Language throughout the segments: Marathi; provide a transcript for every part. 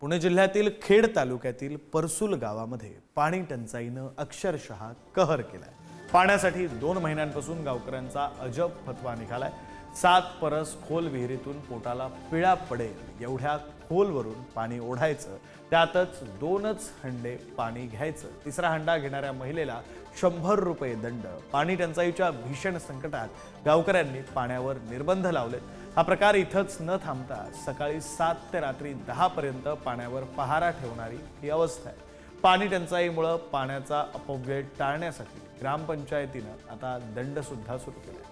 पुणे जिल्ह्यातील खेड तालुक्यातील परसूल गावामध्ये पाणी टंचाईनं अक्षरशः कहर केलाय. पाण्यासाठी दोन महिन्यांपासून गावकऱ्यांचा अजब फतवा निघालाय. सात परस खोल विहिरीतून पोटाला पिळा पडेल. एवढ्या खोलवरून पाणी ओढायचं त्यातच दोनच हंडे पाणी घ्यायचं. तिसरा हंडा घेणाऱ्या महिलेला शंभर रुपये दंड. पाणी टंचाईच्या भीषण संकटात गावकऱ्यांनी पाण्यावर निर्बंध लावले हा प्रकार इथंच न थांबता सकाळी सात ते रात्री दहा पर्यंत पाण्यावर पहारा ठेवणारी ही अवस्था आहे. पाणी टंचाईमुळं पाण्याचा अपव्यय टाळण्यासाठी ग्रामपंचायतीनं आता दंड सुद्धा सुरू केला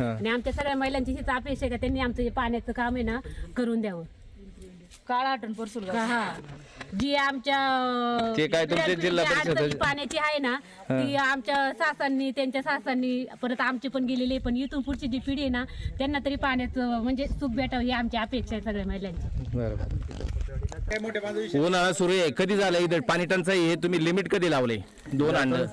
आणि आमच्या सगळ्या महिलांची हीच अपेक्षा आहे का त्यांनी आमचं जे पाण्याचं काम आहे ना करून द्यावं? काळा आठवण परसूल का हा. जी आमच्या ते काय तुमचे जिल्हा जी परिषद- अडचणी पाण्याची आहे ना ती आमच्या सासांनी त्यांच्या सासांनी परत आमची पण गेलेली आहे. पण इथून पुढची जी पिढी आहे ना त्यांना तरी पाण्याचं म्हणजे सुख भेटावं ही आमची अपेक्षा आहे सगळ्या महिलांची. बरोबर. उन्हाळा सुरू आहे कधी झालं इथं पाणी टंचाई? हे तुम्ही लिमिट कधी लावले? दोन हांडे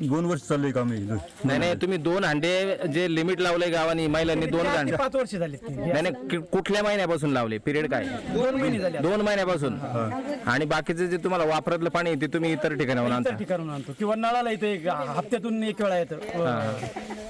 दोन वर्ष चाललंय काम हे. नाही नाही तुम्ही दोन हांडे जे लिमिट लावले गावानी महिलांनी दोन हांडे. पाच वर्ष झाले नाही नाही कि- कुठल्या महिन्यापासून लावले? पिरियड काय? दोन महिने झाले दोन महिन्यापासून? आणि बाकीचे जे तुम्हाला वापरातलं पाणी आहे ते तुम्ही इतर ठिकाणावर आणता. ठिकाणून आणतो. किंवा नळाला इथे एक हप्त्यातून एक वेळा येतं.